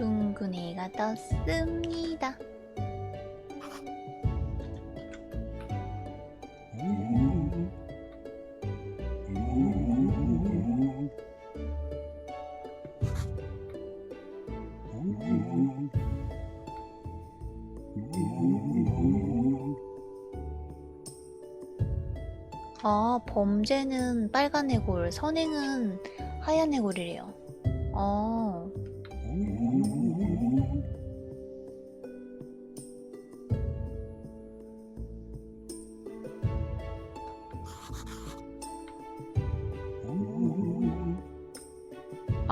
둥근 애가 떴습니다. 아, 범죄는 빨간 해골, 선행은 하얀 해골이래요. 어, 아,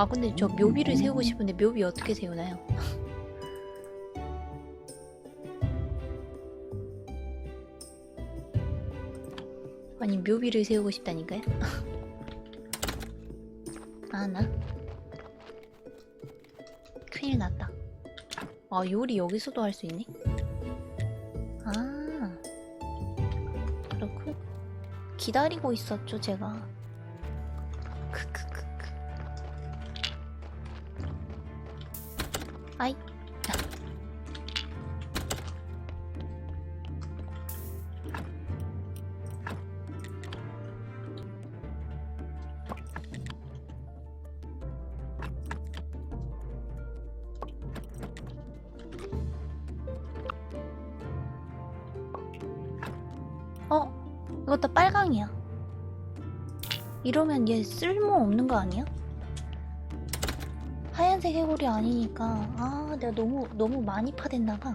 근데 저 묘비를 세우고 싶은데 묘비 어떻게 세우나요? 아니, 묘비를 세우고 싶다니까요? 아, 나? 큰일 났다. 아, 요리 여기서도 할 수 있네? 아, 그렇군. 기다리고 있었죠, 제가. 이것도 빨강이야. 이러면 얘 쓸모 없는 거 아니야? 하얀색 해골이 아니니까 아 내가 너무 너무 많이 파댔나봐.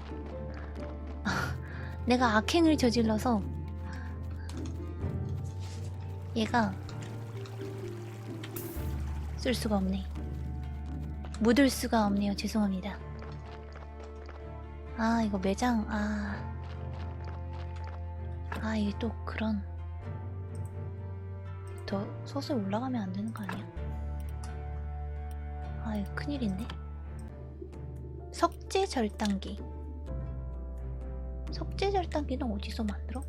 내가 악행을 저질러서 얘가 쓸 수가 없네. 묻을 수가 없네요. 죄송합니다. 아 이거 매장 아. 아 이게 또 그런 더 서서히 올라가면 안 되는 거 아니야? 아 이거 큰일인데 석재 절단기 석재 절단기는 어디서 만들어?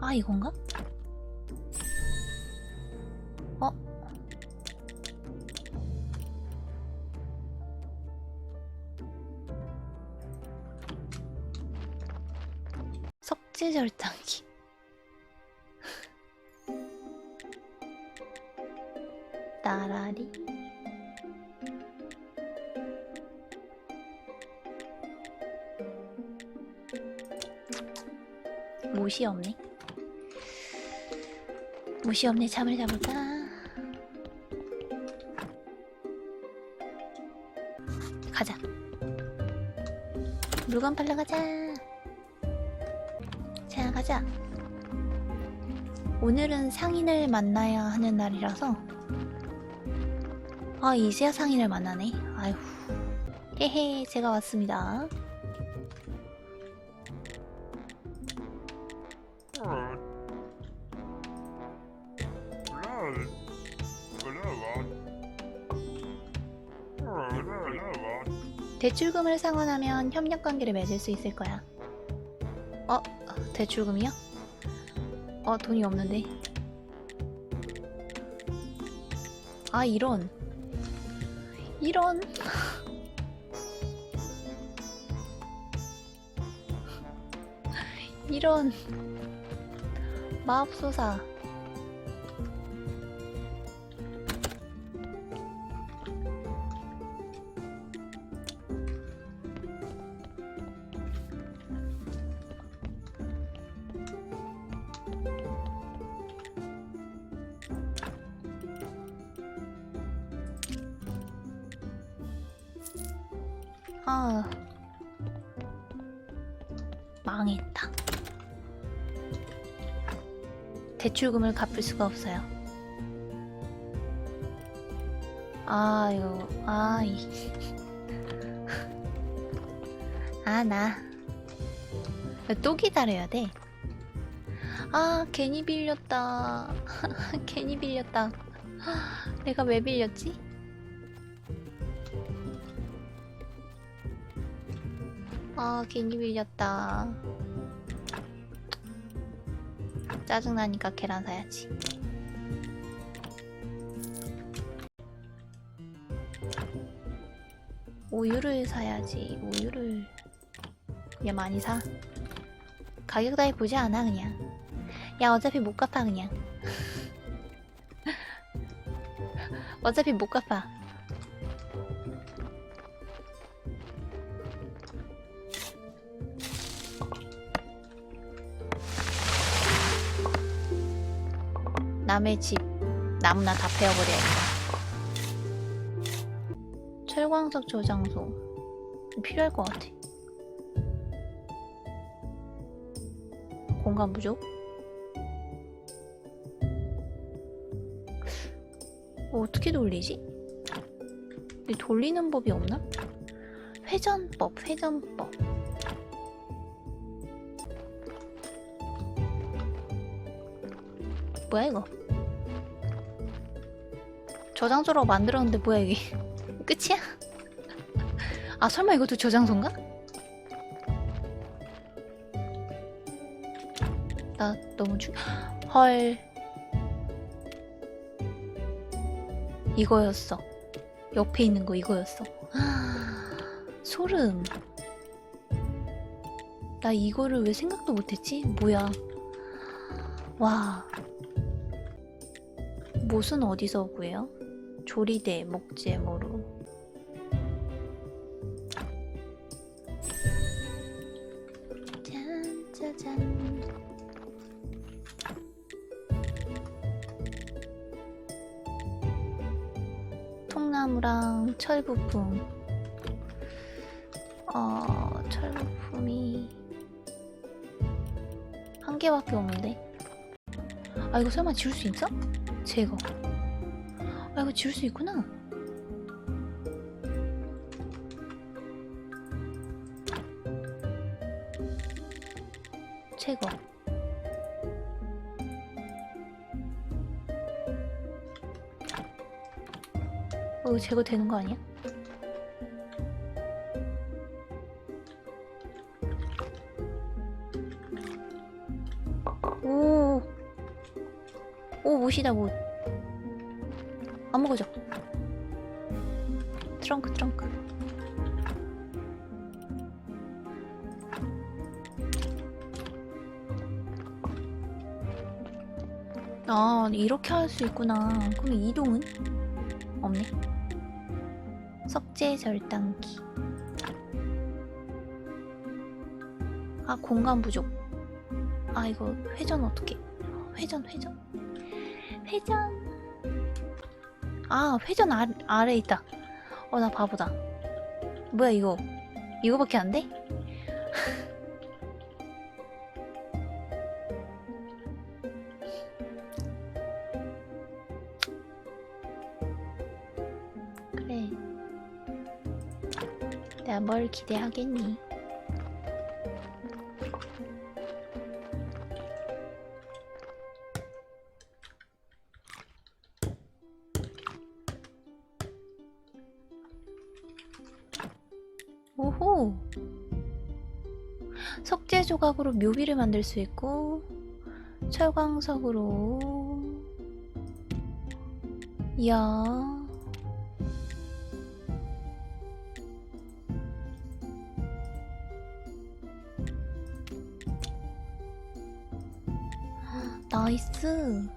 아 이건가? 어? 석재 절단기. 따라리. 못이 없네. 못이 없네. 잠을 잡을까? 가자. 물건 팔러 가자 자 가자. 오늘은 상인을 만나야 하는 날이라서. 아 이제야 상인을 만나네. 아휴. 헤헤 제가 왔습니다. 대출금을 상환하면 협력 관계를 맺을 수 있을 거야. 어? 대출금이요? 어 돈이 없는데. 아 이런 이런 이런 마법소사 아 망했다. 대출금을 갚을 수가 없어요. 아 이거 아이 아나 또 기다려야 돼. 아 괜히 빌렸다. 괜히 빌렸다. 내가 왜 빌렸지? 아 괜히 빌렸다 짜증나니까 계란 사야지 우유를 사야지. 우유를 그냥 많이 사. 가격 따위 보지 않아 그냥. 야 어차피 못 갚아 그냥. 어차피 못 갚아. 남의 집 나무나 다 베어버려야겠다. 철광석 저장소 필요할 것 같아. 공간 부족? 뭐 어떻게 돌리지? 이 돌리는 법이 없나? 회전법, 회전법. 뭐야 이거? 저장소라고 만들었는데 뭐야 이게? 끝이야? 아 설마 이것도 저장소인가? 나 너무 주... 헐 이거였어 옆에 있는 거 이거였어 소름 나 이거를 왜 생각도 못했지? 뭐야 와 못은 어디서 구해요? 조리대 목재모로 짠 짜잔 통나무랑 철 부품 어... 철 부품이 한 개밖에 없는데 아 이거 설마 지울 수 있어? 제거. 아 이거 지울 수 있구나. 제거. 어 제거 되는 거 아니야? 못. 안 먹어져. 트렁크 트렁크. 아 이렇게 할 수 있구나. 그럼 이동은 없네. 석재 절단기. 아 공간 부족. 아 이거 회전 어떻게? 회전 회전 회전. 아 회전 아, 아래 있다. 어 나 바보다. 뭐야 이거? 이거밖에 안 돼? 그래. 내가 뭘 기대하겠니? 오호! 석재 조각으로 묘비를 만들 수 있고, 철광석으로. 이야. 나이스.